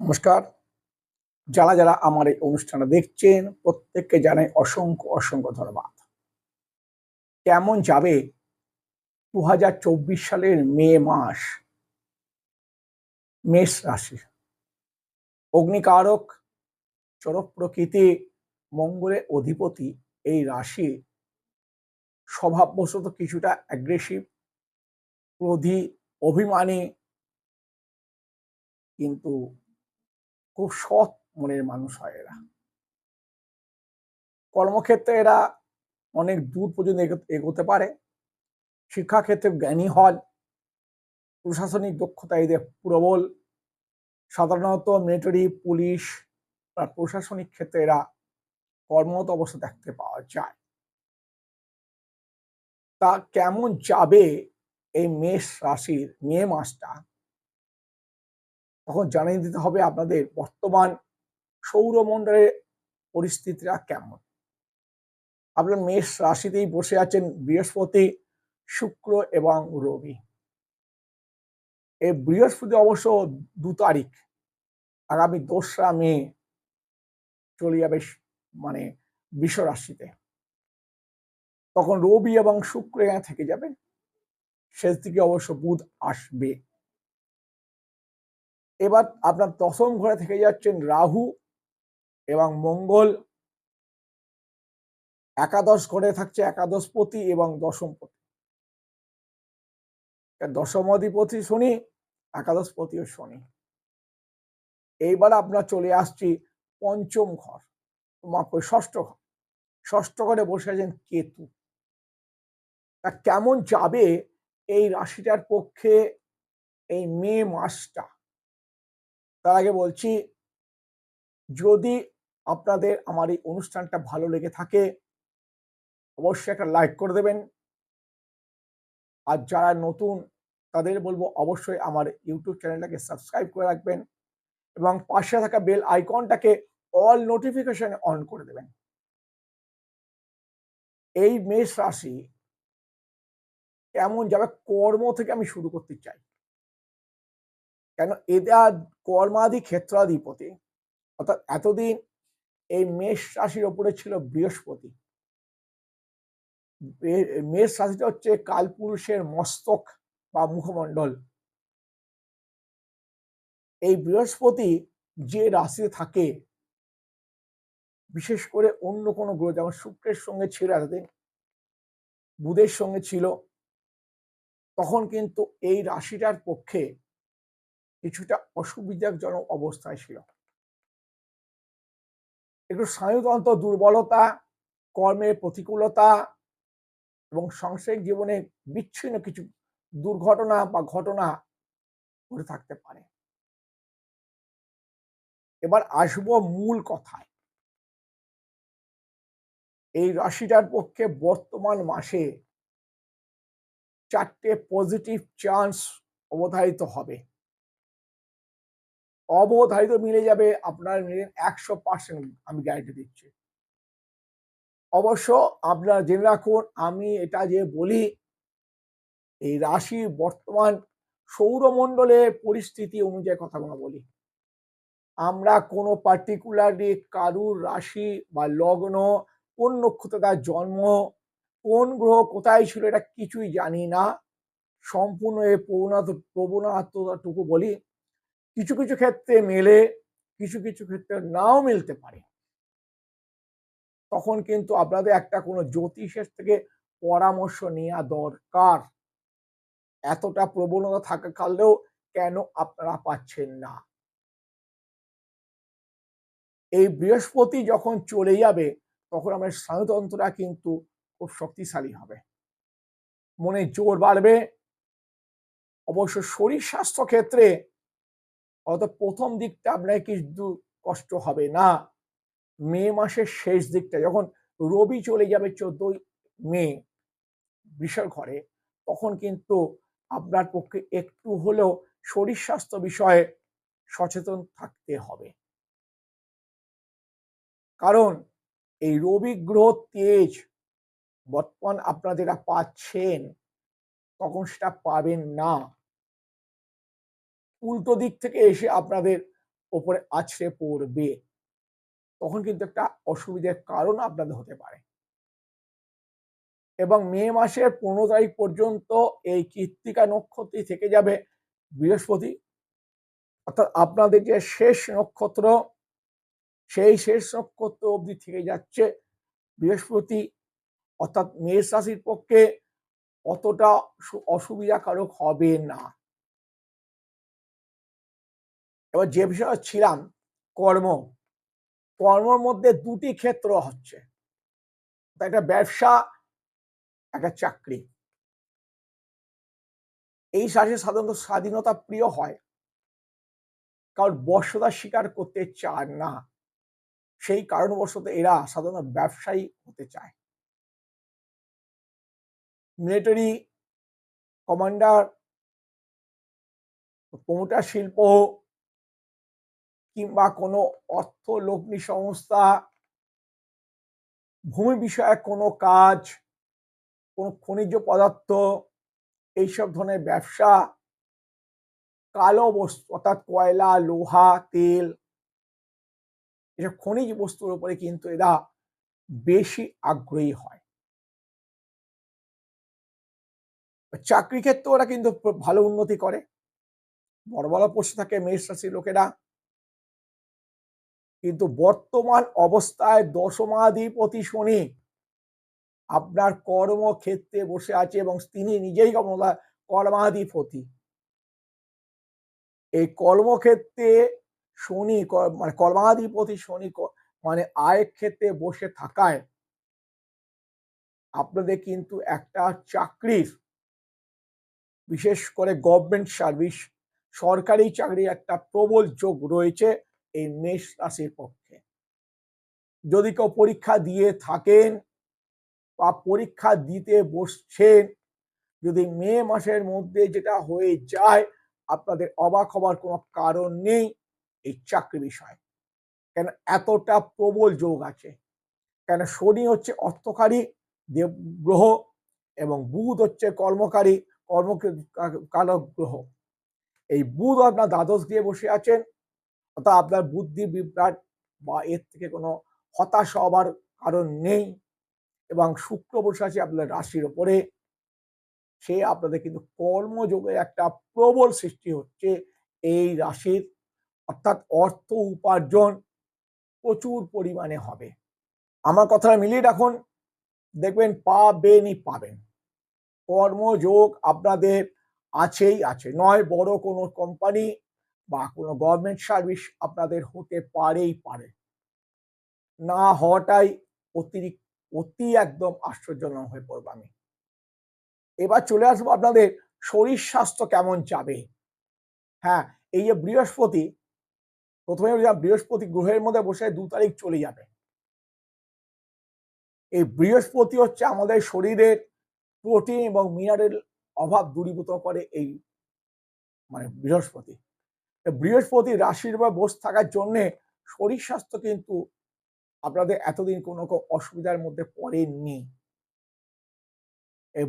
নমস্কার। যারা যারা আমার এই অনুষ্ঠানটা দেখছেন, প্রত্যেককে জানাই অসংখ্য অসংখ্য ধন্যবাদ। কেমন যাবে দু হাজার চব্বিশ সালের মে মাস? মেষ রাশি। অগ্নিকারক চরক প্রকৃতি, মঙ্গলের অধিপতি এই রাশি স্বভাববশত কিছুটা অ্যাগ্রেসিভ ক্রোধী, অভিমানী। কিন্তু খুব সৎ মনের মানুষ হয় এরা। কর্মক্ষেত্রে এরা অনেক দূর পর্যন্ত এগো- এগোতে পারে। শিক্ষাক্ষেত্রে জ্ঞানী হন। প্রশাসনিক দক্ষতা এদের প্রবল। সাধারণত মিলিটারি পুলিশ বা প্রশাসনিক ক্ষেত্রে এরা কর্মরত অবস্থা দেখতে পাওয়া যায়। তা কেমন যাবে এই মেষ রাশির মে মাসটা? তখন জানিয়ে দিতে হবে আপনাদের বর্তমান সৌরমণ্ডলের পরিস্থিতিটা কেমন। আপনার মেষ রাশিতেই বসে আছেন বৃহস্পতি, শুক্র এবং রবি। এই বৃহস্পতি অবশ্য দু তারিখ, আগামী দোসরা মে চলে যাবে মানে বৃষ রাশিতে। তখন রবি এবং শুক্র এখানে থেকে যাবে। শেষ দিকে অবশ্য বুধ আসবে। এবার আপনার দশম ঘরে থেকে যাচ্ছেন রাহু এবং মঙ্গল। একাদশ ঘরে থাকছে একাদশপতি এবং দশমপতি। দশম অধিপতি শনি, একাদশপতিও শনি। এইবার আপনার চলে আসছি পঞ্চম ঘর করে ষষ্ঠ ঘর। ষষ্ঠ ঘরে বসে আছেন কেতু। তা কেমন যাবে এই রাশিটার পক্ষে এই মে মাসটা? তার আগে বলছি, যদি আপনাদের আমার এই অনুষ্ঠানটা ভালো লেগে থাকে, অবশ্যই একটা লাইক করে দেবেন। আর যারা নতুন, তাদের বলব অবশ্যই আমার ইউটিউব চ্যানেলটাকে সাবস্ক্রাইব করে রাখবেন এবং পাশে থাকা বেল আইকনটাকে অল নোটিফিকেশন অন করে দেবেন। এই মেষ রাশি এমন যাবে কর্ম থেকে আমি শুরু করতে চাই। কেন? এরা কর্মাদি ক্ষেত্রাধিপতি। অর্থাৎ এতদিন এই মেষ রাশির ওপরে ছিল বৃহস্পতি। মেষ রাশিটা হচ্ছে কালপুরুষের মস্তক বা মুখমণ্ডল। এই বৃহস্পতি যে রাশিতে থাকে, বিশেষ করে অন্য কোনো গ্রহ, যেমন শুক্রের সঙ্গে ছিল এতদিন, বুধের সঙ্গে ছিল, তখন কিন্তু এই রাশিটার পক্ষে কিছুটা অসুবিধাজনক অবস্থায় ছিল। একটু স্নায়ুতন্ত্র দুর্বলতা, কর্মের প্রতিকূলতা এবং সাংসারিক জীবনে বিচ্ছিন্ন কিছু দুর্ঘটনা বা ঘটনা ঘটে থাকতে পারে। এবার আসব মূল কথায়। এই রাশিটার পক্ষে বর্তমান মাসে চারটে পজিটিভ চান্স অবধারিত হবে। অবধারিত মিলে যাবে আপনার মিলেন একশো পার্সেন্ট আমি গ্যারেন্টি দিচ্ছি। অবশ্য আপনারা জেনে রাখুন, আমি এটা যে বলি, এই রাশি বর্তমান সৌরমণ্ডলের পরিস্থিতি অনুযায়ী কথা কথাগুলো বলি। আমরা কোনো পার্টিকুলারলি কারুর রাশি বা লগ্ন, কোন নক্ষত্রে তার জন্ম, কোন গ্রহ কোথায় ছিল এটা কিছুই জানি না। সম্পূর্ণ এই প্রবণতা প্রবণতাটুকু বলি কিছু কিছু ক্ষেত্রে মেলে, কিছু কিছু ক্ষেত্রে নাও মিলতে পারে। তখন কিন্তু আপনাদের একটা কোনো জ্যোতিষের থেকে পরামর্শ নেওয়া দরকার। এতটা প্রবণতা থাকা কালেও কেন আপনারা পাচ্ছেন না? এই বৃহস্পতি যখন চলে যাবে, তখন আমার স্নায়ুতন্ত্রটা কিন্তু খুব শক্তিশালী হবে। মনে জোর বাড়বে। অবশ্য শরীর স্বাস্থ্য ক্ষেত্রে অত প্রথম দিকটা আপনার কিছু কষ্ট হবে না। মে মাসের শেষ দিকটা, যখন রবি চলে যাবে চোদ্দই মে বৃষর ঘরে, তখন কিন্তু আপনার পক্ষে একটু হলেও শরীর স্বাস্থ্য বিষয়ে সচেতন থাকতে হবে। কারণ এই রবি গ্রহ তেজ বর্তমান আপনারা যেটা পাচ্ছেন, তখন সেটা পাবেন না। উল্টো দিক থেকে এসে আপনাদের ওপরে আছড়ে পড়বে। তখন কিন্তু একটা অসুবিধার কারণ আপনাদের হতে পারে। এবং মে মাসের পনেরো তারিখ পর্যন্ত এই কৃত্তিকা নক্ষত্রই থেকে যাবে বৃহস্পতি। অর্থাৎ আপনাদের যে শেষ নক্ষত্র, সেই শেষ নক্ষত্র অবধি থেকে যাচ্ছে বৃহস্পতি। অর্থাৎ মেষ রাশির পক্ষে অতটা অসুবিধাকারক হবে না। এবার যে বিষয়ে ছিলাম, কর্ম। কর্মর মধ্যে দুটি ক্ষেত্র হচ্ছে। একটা ব্যবসা, একটা চাকরি। এই রাশি সাধারণত স্বাধীনতা প্রিয় হয়। কারণ বর্ষতা স্বীকার করতে চায় না। সেই কারণবশত এরা সাধারণত ব্যবসায়ী হতে চায়। মিলিটারি কমান্ডার প্রমোটার শিল্প কিংবা কোনো অর্থ লগ্নি সংস্থা, ভূমি বিষয়ক কোনো কাজ, কোনো খনিজ পদার্থ, এইসব ধরনের ব্যবসা, কালো বস্তু অর্থাৎ কয়লা, লোহা, তেল, এসব খনিজ বস্তুর উপরে কিন্তু এরা বেশি আগ্রহী হয়। চাকরি ক্ষেত্রে ওরা কিন্তু ভালো উন্নতি করে। বড় বড় পোস্টে থাকে মেষ রাশির লোকেরা। কিন্তু বর্তমান অবস্থায় দশমাধিপতি শনি আপনার কর্মক্ষেত্রে বসে আছে এবং তিনি নিজেই কর্মাধিপতি। এই কর্মক্ষেত্রে শনি মানে কর্মাধিপতি শনি মানে আয়ের ক্ষেত্রে বসে থাকায় আপনাদের কিন্তু একটা চাকরির, বিশেষ করে গভর্নমেন্ট সার্ভিস সরকারি চাকরির একটা প্রবল যোগ রয়েছে। এই মেষ রাশির পক্ষে। যদি কেউ পরীক্ষা দিয়ে থাকেন বা পরীক্ষা দিতে বসছেন, যদি মে মাসের মধ্যে যেটা হয়ে যায়, আপনাদের অবাক হবার কোনো কারণ নেই এই চাকরি বিষয়। কেন এতটা প্রবল যোগ আছে। কেন শনি হচ্ছে অর্থকারী, দেব গ্রহ এবং বুধ হচ্ছে কর্মকারী কর্ম কালক গ্রহ। এই বুধ আপনার দ্বাদশ দিয়ে বসে আছেন অর্থাৎ আপনার বুদ্ধি বিভ্রাট বা এর থেকে কোনো হতাশা হবার কারণ নেই এবং শুক্র বসে আছে আপনাদের রাশির ওপরে। সে আপনাদের কিন্তু কর্মযোগে একটা প্রবল সৃষ্টি হচ্ছে এই রাশির। অর্থাৎ অর্থ উপার্জন প্রচুর পরিমাণে হবে। আমার কথাটা মিলিয়ে রাখুন, দেখবেন পাবেনই পাবেন। কর্মযোগ আপনাদের আছেই আছে, নয় বড় কোনো কোম্পানি বা কোনো গভর্নমেন্ট সার্ভিস আপনাদের হতে পারেই পারে। না হওয়াটাই অতিরিক্ত অতি একদম আশ্চর্যজনক হয়ে পড়ব আমি। এবার চলে আসব আপনাদের শরীর স্বাস্থ্য কেমন যাবে? হ্যাঁ এই যে বৃহস্পতি, প্রথমে বৃহস্পতি গ্রহের মধ্যে বসে দু তারিখ চলে যাবে। এই বৃহস্পতি হচ্ছে আমাদের শরীরের প্রোটিন এবং মিনারেল অভাব দূরীভূত করে এই মানে বৃহস্পতি। বৃহস্পতি রাশির বা বসে থাকার জন্যে শরীর স্বাস্থ্য কিন্তু আপনাদের এতদিন কোনো অসুবিধার মধ্যে পড়েননি।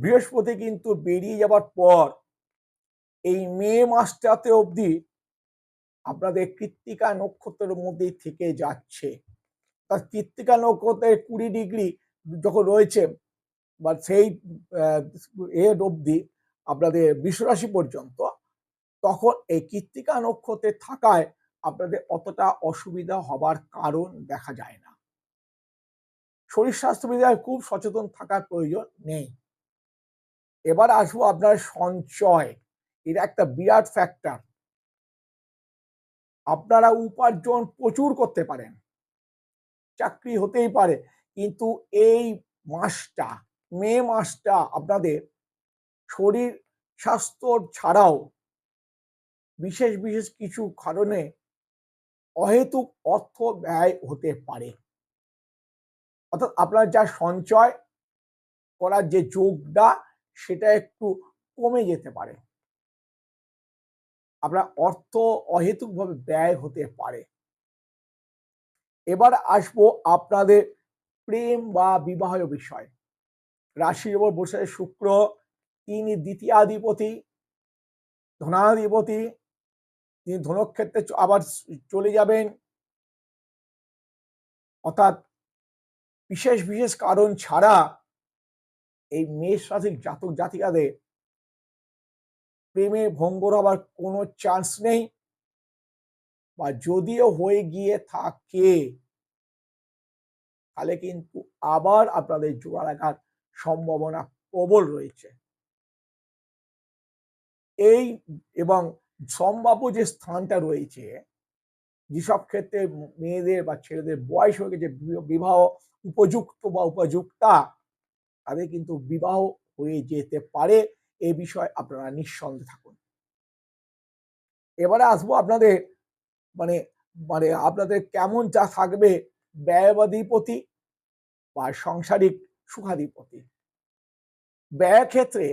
বৃহস্পতি কিন্তু বেরিয়ে যাবার পর এই মে মাসটাতে অবধি আপনাদের কৃত্তিকা নক্ষত্রের মধ্যেই থেকে যাচ্ছে। তার কৃত্তিকা নক্ষত্রের কুড়ি ডিগ্রি যখন রয়েছে বা সেই এর অবধি আপনাদের বিশ্বরাশি পর্যন্ত তখন এই কৃত্তিকা নক্ষত্রে থাকায় আপনাদের অতটা অসুবিধা হবার কারণ দেখা যায় না। শরীর স্বাস্থ্যবিধায় খুব সচেতন থাকার প্রয়োজন নেই। এবার আসব আপনার সঞ্চয়। এটা একটা বিরাট ফ্যাক্টর আপনারা উপার্জন প্রচুর করতে পারেন। চাকরি হতেই পারে, কিন্তু এই মাসটা, মে মাসটা আপনাদের শরীর স্বাস্থ্য ছাড়াও বিশেষ বিশেষ কিছু কারণে অহেতুক অর্থ ব্যয় হতে পারে। অর্থাৎ আপনার যা সঞ্চয় করার যে যোগটা, সেটা একটু কমে যেতে পারে। আপনার অর্থ অহেতুকভাবে ব্যয় হতে পারে। এবার আসব আপনাদের প্রেম বা বিবাহ বিষয়। রাশির ওপর বসে শুক্র, তিনি দ্বিতীয়াধিপতি, ধনাধিপতি তিনি ধনক্ষেত্রে আবার চলে যাবেন। অর্থাৎ বিশেষ বিশেষ কারণ ছাড়া এই মেষ রাশির জাতক জাতিকাদের প্রেমে ভঙ্গর হবার কোনো চান্স নেই বা যদিও হয়ে গিয়ে থাকে, তাহলে কিন্তু আবার আপনাদের জোড়া লাগার সম্ভাবনা প্রবল রয়েছে। এই এবং সম্ভাব্য যে স্থানটা রয়েছে, যেসব ক্ষেত্রে মেয়েদের বা ছেলেদের বয়স হয়ে গেছে বিবাহ উপযুক্ত বা উপযুক্তা, তাদের কিন্তু বিবাহ হয়ে যেতে পারে এ বিষয়ে আপনারা নিঃসন্দেহে থাকুন। এবারে আসব আপনাদের মানে মানে আপনাদের কেমন যা থাকবে ব্যয়বাদীপতি বা সাংসারিক সুখাধিপতি। ব্যয় ক্ষেত্রে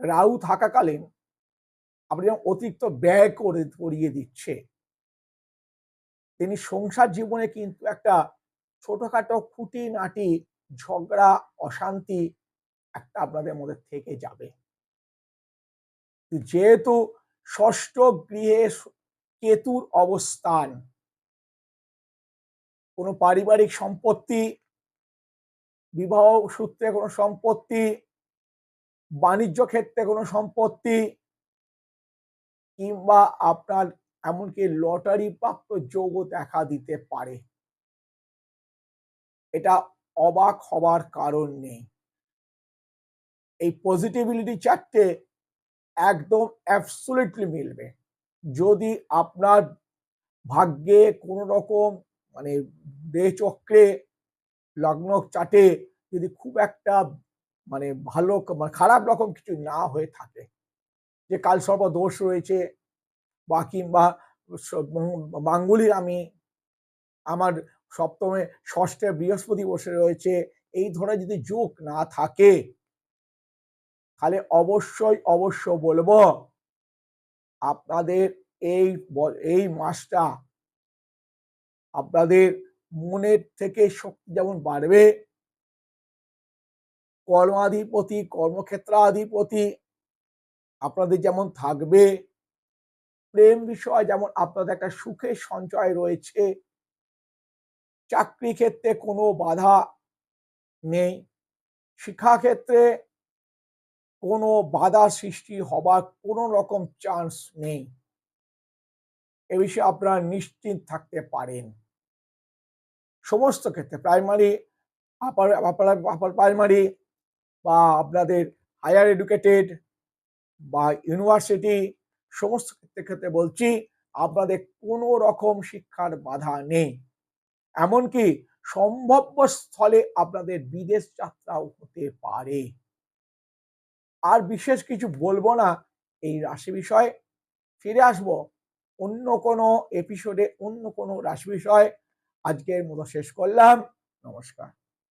রাহু থাকাকালীন আপনি অতিরিক্ত ব্যয় করে, করিয়ে দিচ্ছে। তিনি সংসার জীবনে কিন্তু একটা ছোটখাটো খুঁটিনাটি, ঝগড়া, অশান্তি একটা আপনাদের মধ্যে থেকে যাবে। যেহেতু ষষ্ঠ গৃহে কেতুর অবস্থান। কোনো পারিবারিক সম্পত্তি, বিবাহ সূত্রে কোনো সম্পত্তি, বাণিজ্য ক্ষেত্রে কোনো সম্পত্তি কিংবা আপনার এমনকি লটারি প্রাপ্ত যোগও দেখা দিতে পারে। এটা অবাক হবার কারণ নেই। এই পজিটিভিলিটি চারটে একদম অ্যাবসোলিটলি মিলবে। যদি আপনার ভাগ্যে কোনো রকম মানে দেহ চক্রে লগ্ন চাটে যদি খুব একটা মানে ভালো মানে খারাপ রকম কিছু না হয়ে থাকে যে কাল সর্ব দোষ রয়েছে, বা কিংবা মাঙ্গলিক আমি আমার সপ্তমে, ষষ্ঠে, বৃহস্পতি বসে রয়েছে, এই ধরনের যদি যোগ না থাকে, তাহলে অবশ্যই অবশ্য বলব, আপনাদের এই এই মাসটা আপনাদের মনের থেকে শক্তি যেমন বাড়বে, কর্মাধিপতি, কর্মক্ষেত্রাধিপতি আপনাদের যেমন থাকবে, প্রেম বিষয় যেমন আপনাদের একটা সুখের সঞ্চয় রয়েছে, চাকরি ক্ষেত্রে কোনো বাধা নেই শিক্ষাক্ষেত্রে কোনো বাধা সৃষ্টি হবার কোনো রকম চান্স নেই। এ বিষয়ে আপনারা নিশ্চিত থাকতে পারেন। সমস্ত ক্ষেত্রে প্রাইমারি আপার আপার প্রাইমারি বা আপনাদের হায়ার এডুকেটেড বা ইউনিভার্সিটি সমস্ত ক্ষেত্রে ক্ষেত্রে বলছি, আপনাদের কোনো রকম শিক্ষার বাধা নেই। এমনকি সম্ভাব্য স্থলে আপনাদের বিদেশ যাত্রাও হতে পারে। আর বিশেষ কিছু বলব না এই রাশি বিষয়ে। ফিরে আসব অন্য কোনো এপিসোডে অন্য কোনো রাশি বিষয়। আজকের মতো শেষ করলাম। নমস্কার।